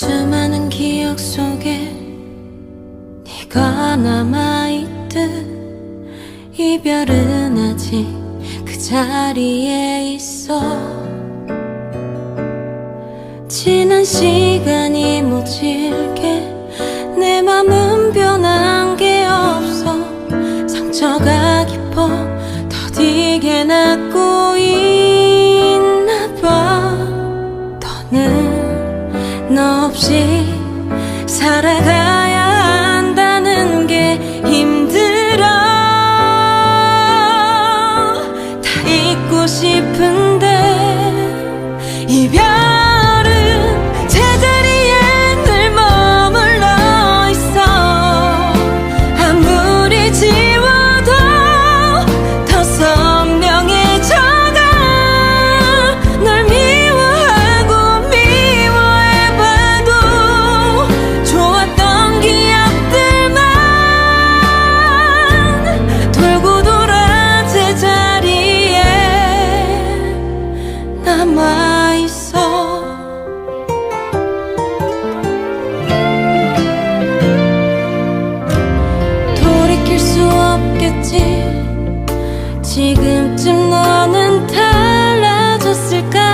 수많은 기억 속에 네가 남아있듯 이별은 아직 그 자리에 있어. 지난 시간이 묻힐게. 없이 살아가 있지. 지금쯤 너는 달라졌을까?